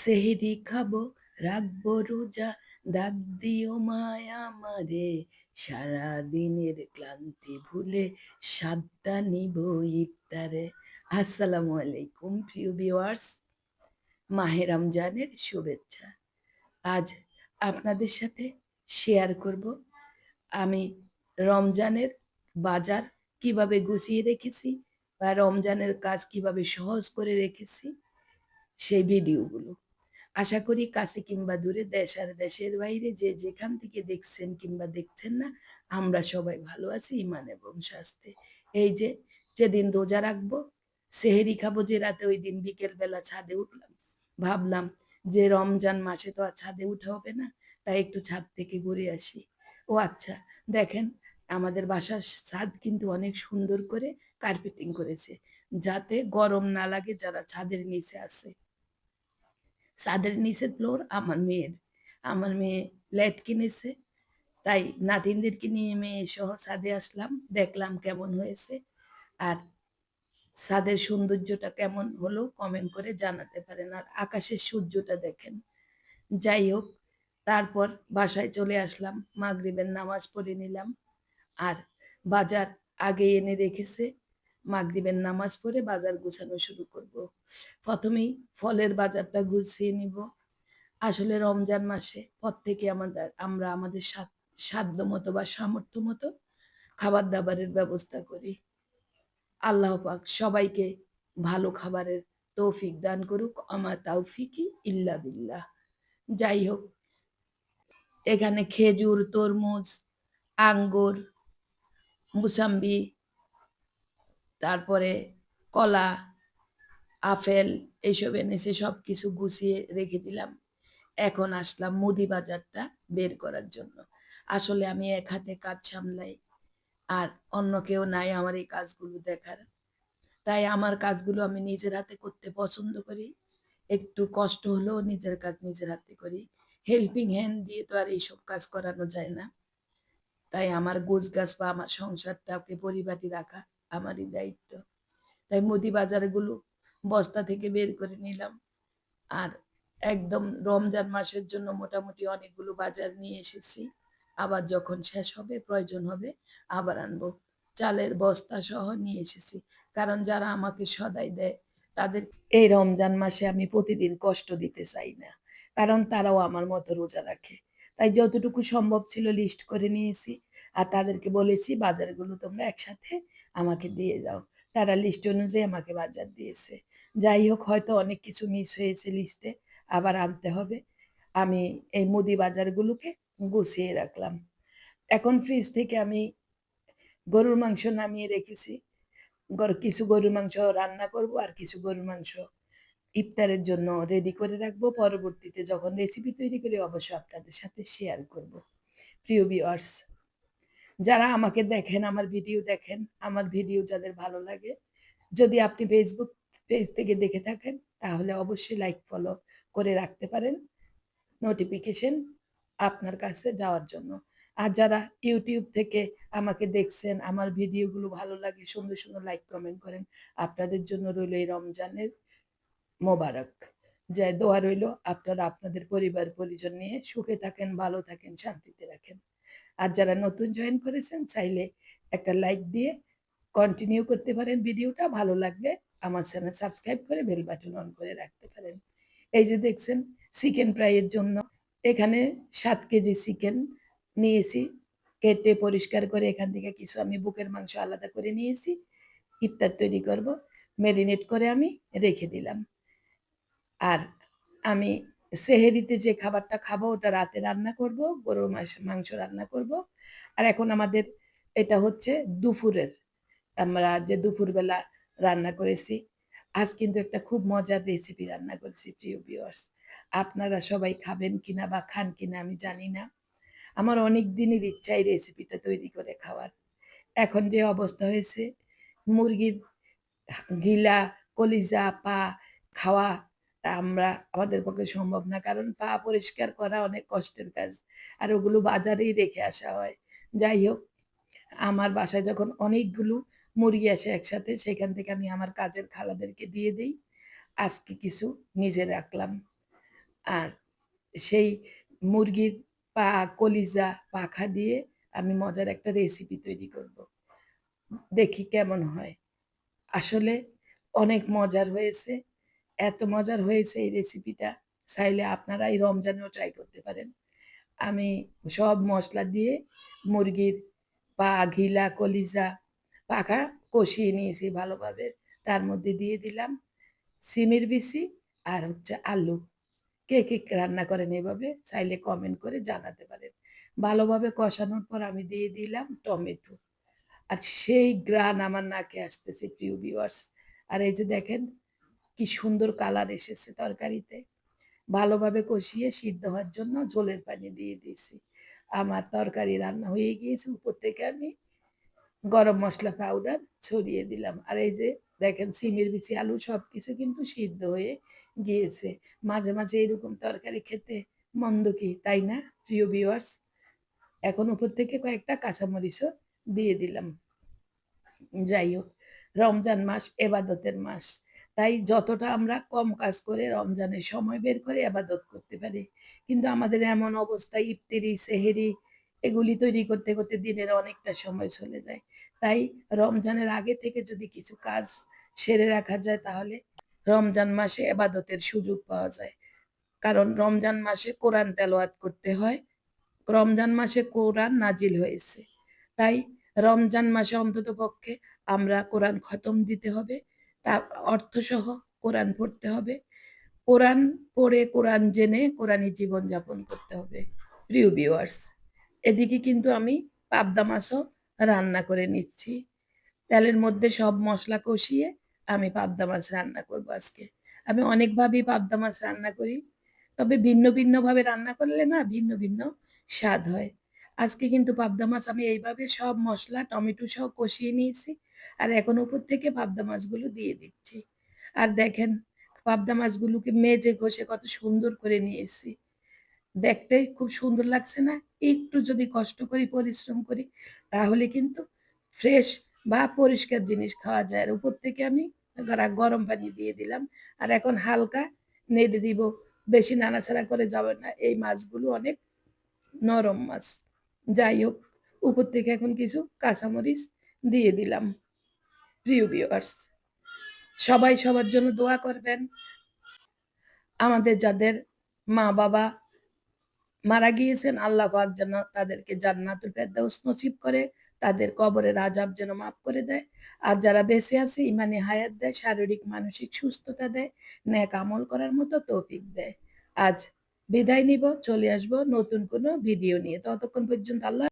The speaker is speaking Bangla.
সেহরি খাব, রাখব রোজা, ডাক দিও মায়া আমারে। সারা দিনের ক্লান্তি ভুলে সাতটা নিব ইফতারে। আসসালামু আলাইকুম প্রিয় ভিউয়ার্স, মাহে রমজানের শুভেচ্ছা। আজ আপনাদের সাথে শেয়ার করব আমি রমজানের বাজার কীভাবে গুছিয়ে রেখেছি বা রমজানের কাজ কীভাবে সহজ করে রেখেছি সেই ভিডিওগুলো। আশা করি কাছে কিংবা দূরে দেশ আর দেশের বাইরে যে যেখান থেকে দেখছেন কিংবা দেখছেন না, আমরা সবাই ভালো আছি ইমান এবং স্বাস্থ্যে এই যে, যেদিন রোজা রাখব, সেহেরি খাব যে রাতে ওই দিন বিকেল বেলা ছাদে উঠলাম। ভাবলাম যে রমজান মাসে তো আর ছাদে উঠা হবে না, তাই একটু ছাদ থেকে ঘুরে আসি। ও আচ্ছা দেখেন আমাদের বাসার ছাদ কিন্তু অনেক সুন্দর করে কার্পেটিং করেছে, যাতে গরম না লাগে যারা ছাদের নিচে আছে। ছাদের নিচের ফ্লোর, আমার মেয়ের, আমার মেয়ে ল্যাট কিনেছে। তাই নাতিনদেরকে নিয়ে মেয়ে সহ ছাদে আসলাম, দেখলাম কেমন হয়েছে। আর ছাদের সৌন্দর্যটা কেমন হলো কমেন্ট করে জানাতে পারেন। আর আকাশের সূর্যটা দেখেন। যাই হোক, তারপর বাসায় চলে আসলাম, মাগরিবের নামাজ পড়ে নিলাম। আর বাজার আগে এনে রেখেছে মাগরিবের নামাজ পড়ে বাজার গুছানো শুরু করব। প্রথমেই ফলের বাজারটা গুছিয়ে নিব। আসলে রমজান মাসে পর থেকে আমাদের, আমরা আমাদের সাধ্য মতো বা সামর্থ্য মতো খাবার দাবারের ব্যবস্থা করি। আল্লাহ পাক সবাইকে ভালো খাবারের তৌফিক দান করুক। আমার তাওফিকি ইল্লা বিল্লাহ। যাই হোক, এখানে খেজুর, তরমুজ, আঙ্গুর, মুসাম্বি তারপরে কলা, আপেল, এইসব এনেছে সব কিছু গুছিয়ে রেখে দিলাম। এখন আসলাম মুদি বাজারটা বের করার জন্য। আসলে আমি এক হাতে কাজ সামলাই, আর অন্য কেউ নাই আমার এই কাজগুলো দেখার। তাই আমার কাজগুলো আমি নিজের হাতে করতে পছন্দ করি। একটু কষ্ট হলেও নিজের কাজ নিজের হাতে করি। হেল্পিং হ্যান্ড দিয়ে তো আর এইসব কাজ করানো যায় না। তাই আমার গোছ গাছ বা আমার সংসারটাকে পরিপাটি রাখা আমারই দায়িত্ব। তাই মুদি বাজারগুলো বস্তা থেকে বের করে নিলাম। আর একদম রমজান মাসের জন্য মোটামুটি অনেকগুলো বাজার নিয়ে এসেছি। আবার যখন শেষ হবে, প্রয়োজন হবে, আবার আনব। চালের বস্তা সহ নিয়ে এসেছি। কারণ যারা আমাকে সদাই দেয়, তাদের এই রমজান মাসে আমি প্রতিদিন কষ্ট দিতে চাই না। কারণ তারাও আমার মতো রোজা রাখে। তাই যতটুকু সম্ভব ছিল লিস্ট করে নিয়েছি। আর তাদেরকে বলেছি, বাজারগুলো তোমরা একসাথে আমাকে দিয়ে যাও তারা লিস্ট অনুযায়ী আমাকে বাজার দিয়েছে। যাই হোক, হয়তো অনেক কিছু মিস হয়েছে লিস্টে আবার আনতে হবে। আমি এই মুদি বাজারগুলোকে গুছিয়ে রাখলাম। এখন ফ্রিজ থেকে আমি গরুর মাংস নামিয়ে রেখেছি। কিছু গরুর মাংস রান্না করব আর কিছু গরুর মাংস ইফতারের জন্য রেডি করে রাখব। পরবর্তীতে যখন রেসিপি তৈরি করি, অবশ্য আপনাদের সাথে শেয়ার করব। প্রিয় ভিউয়ার্স যারা আমাকে দেখেন, আমার ভিডিও দেখেন, আমার ভিডিও যাদের ভালো লাগে, যদি আপনি ফেসবুক পেজ থেকে দেখে থাকেন, তাহলে অবশ্যই লাইক ফলো করে রাখতে পারেন। নোটিফিকেশন আপনার কাছে যাওয়ার জন্য। আর যারা ইউটিউব থেকে আমাকে দেখছেন, আমার ভিডিওগুলো ভালো লাগে, সুন্দর সুন্দর লাইক কমেন্ট করেন, আপনাদের জন্য রইল এই রমজানের মোবারক। যে দোয়া রইল আপনারা, আপনাদের পরিবার, পরিজন নিয়ে সুখে থাকেন, ভালো থাকেন, শান্তিতে রাখেন। আর যারা নতুন জয়েন করেছেন, চাইলে একটা লাইক দিয়ে কন্টিনিউ করতে পারেন ভিডিওটা ভালো লাগবে আমার চ্যানেল সাবস্ক্রাইব করে বেল বাটন অন করে রাখতে পারেন। এই যে দেখছেন চিকেন ফ্রাইয়ের জন্য এখানে সাত কেজি চিকেন নিয়েছি। কেটে পরিষ্কার করে এখান থেকে কিছু আমি বুকের মাংস আলাদা করে নিয়েছি। ইফতার তৈরি করব। ম্যারিনেট করে আমি রেখে দিলাম। আর আমি সেহেরিতে যে খাবারটা খাব, ওটা রাতে রান্না করব, গরুর মাংস রান্না করব। আর এখন আমাদের এটা হচ্ছে দুপুরের। আমরা যে দুপুরবেলা রান্না করেছি, আজ কিন্তু একটা খুব মজার রেসিপি রান্না করছি, প্রিয় ভিউয়ার্স আপনারা সবাই খাবেন কিনা বা খান কিনা আমি জানি না। আমার অনেক দিনের ইচ্ছা এই রেসিপিটা তৈরি করে খাওয়ার। এখন যে অবস্থা হয়েছে, মুরগির গিলা কলিজা, পা খাওয়া আমরা আমাদের পক্ষে সম্ভব না কারণ পা পরিষ্কার করা অনেক কষ্টের কাজ আর ওগুলো বাজারেই রেখে আসা হয় যাই হোক আমার বাসায় যখন অনেকগুলো মুরগি আসে একসাথে সেখান থেকে আমি আমার কাজের খালাদেরকে দিয়ে দিই আজকে কিছু নিজে রাখলাম আর সেই মুরগির পা, কলিজা, পাখা দিয়ে আমি মজার একটা রেসিপি তৈরি করব। দেখি কেমন হয়। আসলে অনেক মজার হয়েছে। এত মজার হয়েছে এই রেসিপিটা, চাইলে আপনারা এই রমজানেও ট্রাই করতে পারেন। আমি সব মশলা দিয়ে মুরগির পা, ঘিলা, কলিজা, পাখা কষিয়ে নিয়েছি ভালোভাবে। তার মধ্যে দিয়ে দিলাম সিমের বিচি আর হচ্ছে আলু। কে, কে রান্না করেন এভাবে? চাইলে কমেন্ট করে জানাতে পারেন। ভালোভাবে কষানোর পর আমি দিয়ে দিলাম টমেটো। আর সেই গ্রান আমার নাকে আসতেছে প্রিয় ভিউয়ার্স। আর এই যে দেখেন কি সুন্দর কালার এসেছে তরকারিতে। ভালোভাবে কষিয়ে সিদ্ধ হওয়ার জন্য ঝোলের পানি দিয়ে দিয়েছি। আমার তরকারি রান্না হয়ে গিয়েছে। উপর থেকে আমি গরম মশলা পাউডার ছড়িয়ে দিলাম। আর এই যে দেখেন সিমের বিচি, আলু সব কিছু কিন্তু সিদ্ধ হয়ে গিয়েছে। মাঝে, মাঝে এরকম তরকারি খেতে মন্দ কি, তাই না প্রিয় ভিউয়ার্স? এখন উপর থেকে কয়েকটা কাঁচামরিচও দিয়ে দিলাম। যাই হোক, রমজান মাস এবাদতের মাস। তাই যতটা আমরা কম কাজ করে রমজানের সময় বের করে এবাদত করতে পারি। কিন্তু আমাদের এমন অবস্থা ইফতারি, সেহেরি এগুলি তৈরি করতে, করতে দিনের অনেকটা সময় চলে যায়। তাই রমজানের আগে থেকে যদি কিছু কাজ সেরে রাখা যায় তাহলে রমজান মাসে এবাদতের সুযোগ পাওয়া যায়। কারণ রমজান মাসে কোরআন তেলাওয়াত করতে হয়। রমজান মাসে কোরআন নাজিল হয়েছে। তাই রমজান মাসে অন্ততপক্ষে আমরা কোরআন খতম দিতে হবে। তার অর্থসহ কোরআন পড়তে হবে। কোরআন পড়ে, কোরআন জেনে কোরআনি জীবনযাপন করতে হবে। প্রিয় ভিউয়ার্স, এদিকে কিন্তু আমি পাবদা মাছও রান্না করে নিচ্ছি। তেলের মধ্যে সব মশলা কষিয়ে আমি পাবদা মাছ রান্না করব আজকে। আমি অনেকভাবেই পাবদা মাছ রান্না করি। তবে ভিন্ন, ভিন্নভাবে রান্না করলে না ভিন্ন, ভিন্ন স্বাদ হয়। আজকে কিন্তু পাবদা মাছ আমি এইভাবে সব মশলা টমেটো সহ কষিয়ে নিয়েছি। আর এখন উপর থেকে পাবদা মাছগুলো দিয়ে দিচ্ছি। আর দেখেন পাবদা মাছগুলোকে মেজে ঘষে কত সুন্দর করে নিয়েছি। দেখতে খুব সুন্দর লাগছে না? একটু যদি কষ্ট করি, পরিশ্রম করি তাহলে কিন্তু ফ্রেশ বা পরিষ্কার জিনিস খাওয়া যায়। আর উপর থেকে আমি গরা গরম পানি দিয়ে দিলাম। আর এখন হালকা নেড়ে দিব। বেশি নাড়াচাড়া করে যাবে না। এই মাছগুলো অনেক নরম মাছ। যাই হোক, উপর থেকে এখন কিছু কাঁচামরিচ দিয়ে দিলাম। প্রিয় ভিউয়ার্স, সবাই সবার জন্য দোয়া করবেন। আমাদের যাদের মা-বাবা মারা গিয়েছেন আল্লাহ পাক যেন তাদেরকে জান্নাতুল ফেরদাউস নসিব করে, তাদের কবরের আযাব যেন মাফ করে দেয়। আর যারা বেঁচে আছে ইমানি হায়াত দেয়, শারীরিক মানসিক সুস্থতা দেয়, ন্যাক আমল করার মতো তৌফিক দেয়। আজ বিদায় নিব, চলে আসব নতুন কোনো ভিডিও নিয়ে। ততক্ষণ পর্যন্ত আল্লাহ